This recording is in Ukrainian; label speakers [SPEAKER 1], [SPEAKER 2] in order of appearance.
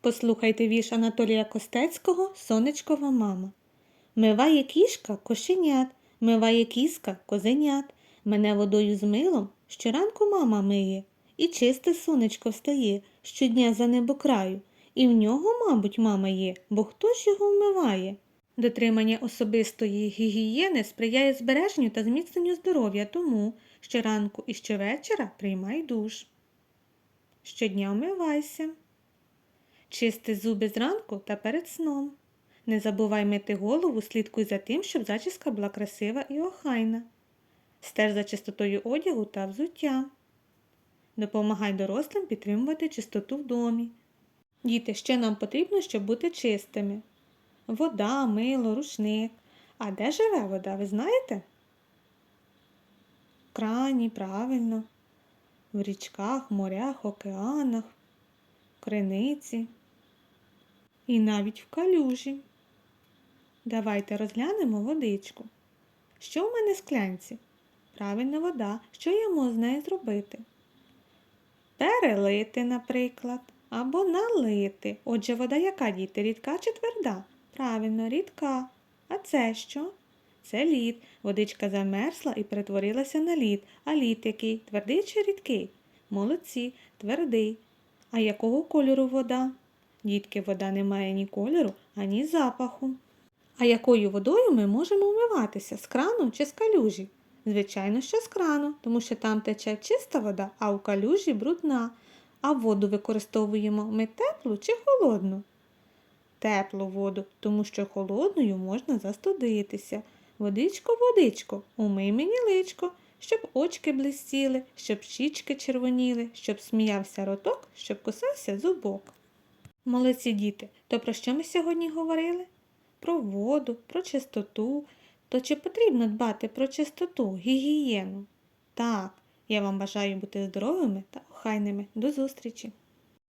[SPEAKER 1] Послухайте вірш Анатолія Костецького Сонечкова мама. Миває кішка кошенят, миває кіска козенят. Мене водою з милом щоранку мама миє, і чисте сонечко встає щодня за небокраю. І в нього, мабуть, мама є, бо хто ж його вмиває? Дотримання особистої гігієни сприяє збереженню та зміцненню здоров'я, тому щоранку і щовечора приймай душ. Щодня вмивайся. Чисти зуби зранку та перед сном. Не забувай мити голову, слідкуй за тим, щоб зачіска була красива і охайна. Стеж за чистотою одягу та взуття. Допомагай дорослим підтримувати чистоту в домі. Діти, що нам потрібно, щоб бути чистими? Вода, мило, рушник. А де живе вода, ви знаєте? В крані, правильно, в річках, морях, океанах, криниці і навіть в калюжі. Давайте розглянемо водичку. Що в мене в склянці? Правильно вода. Що я можу з нею зробити? Перелити, наприклад, або налити. Отже, вода яка діти? Рідка чи тверда? Правильно, рідка. А це що? Це лід. Водичка замерзла і перетворилася на лід. А лід який? Твердий чи рідкий? Молодці, твердий. А якого кольору вода? Дітки, вода не має ні кольору, ані запаху. А якою водою ми можемо вмиватися? З крану чи з калюжі? Звичайно, що з крану, тому що там тече чиста вода, а у калюжі брудна. А воду використовуємо ми теплу чи холодну? Теплу воду, тому що холодною можна застудитися. Водичко, водичко, умий мені личко, щоб очки блистіли, щоб щічки червоніли, щоб сміявся роток, щоб кусався зубок. Молодці діти, то про що ми сьогодні говорили? Про воду, про чистоту. То чи потрібно дбати про чистоту, гігієну? Так, я вам бажаю бути здоровими та охайними. До зустрічі!